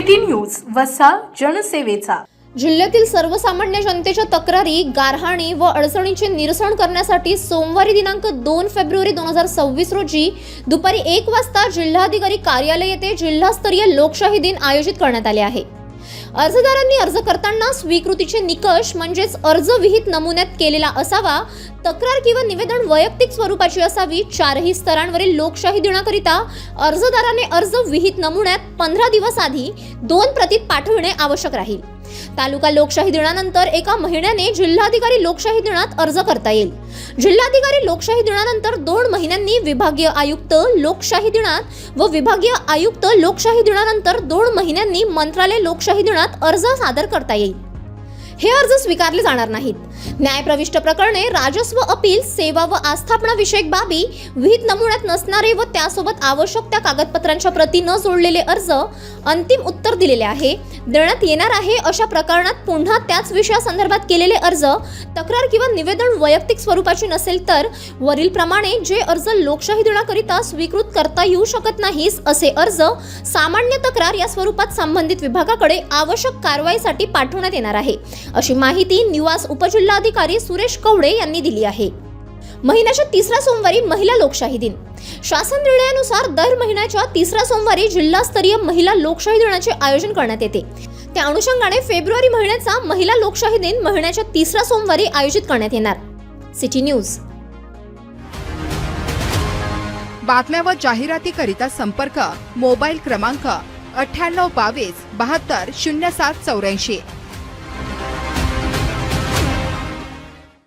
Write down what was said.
वसा जनसेवेचा. जिल्ह्यातील सर्वसामान्य जनतेच्या तक्रारी गारहाणी व अडचणींचे निरसन करण्यासाठी सोमवारी दिनांक दोन फेब्रुवारी दोन हजार सव्वीस रोजी दुपारी एक वाजता जिल्हाधिकारी कार्यालय येथे जिल्हास्तरीय लोकशाही दिन आयोजित करण्यात आले आहे. अर्जदारांनी अर्ज करताना स्वीकृतीचे निकष म्हणजेच अर्ज विहित नमुन्यात केलेला असावा तक्रार किंवा निवेदन वैयक्तिक स्वरूपाची असावी चारही स्तरांवरील लोकशाही दिनाकरिता अर्जदाराने अर्ज विहित नमुन्यात पंधरा दिवस आधी दोन प्रतीत पाठविणे आवश्यक राहील. तालुका लोकशाही दिनानंतर एका महिन्याने जिल्हाधिकारी लोकशाही दिनात अर्ज करता येईल. जिल्हाधिकारी लोकशाही दिनानंतर दोन महिन्यांनी विभागीय आयुक्त लोकशाही दिनात व विभागीय आयुक्त लोकशाही दिनानंतर दोन महिन्यांनी मंत्रालय लोकशाही दिनात अर्ज सादर करता येईल. हे अर्ज स्वीकारले जाणार नाहीत. न्यायप्रविष्ट प्रकरणे राजस्व अपील सेवा व आस्थापना विषयक बाबी विहित नमुन्यात नसणारे व त्यासोबत आवश्यक त्या कागदपत्रांच्या प्रती न जोडलेले अर्ज अंतिम उत्तर दिलेले आहे. देण्यात येणार आहे अशा प्रकरणात पुन्हा त्याच विषयासंदर्भात केलेले अर्ज तक्रार किंवा निवेदन वैयक्तिक स्वरूपाचे नसेल तर वरील प्रमाणे जे अर्ज लोकशाही दिनाकरिता स्वीकृत करता येऊ शकत नाहीस असे अर्ज सामान्य तक्रार या स्वरूपात संबंधित विभागाकडे आवश्यक कारवाईसाठी पाठवण्यात येणार आहे. अशी माहिती निवास उपजिल्हाधिकारी सुरेश कवडे यांनी दिली आहे. महिन्याच्या तिसऱ्या सोमवारी महिला लोकशाही दिन. शासन निर्णयानुसार दर महिन्याच्या तिसऱ्या सोमवारी जिल्हास्तरीय महिला लोकशाही दिनाचे आयोजन करण्यात येते. त्या अनुषंगाने फेब्रुवारी महिन्याचा महिला लोकशाही दिन महिन्याच्या तिसऱ्या सोमवारी आयोजित करण्यात येणार. City news. बातम्या व जाहिरातीकरिता संपर्क मोबाईल क्रमांक अठ्ठ्याण्णव बावीस बहात्तर शून्य सात चौऱ्याऐंशी.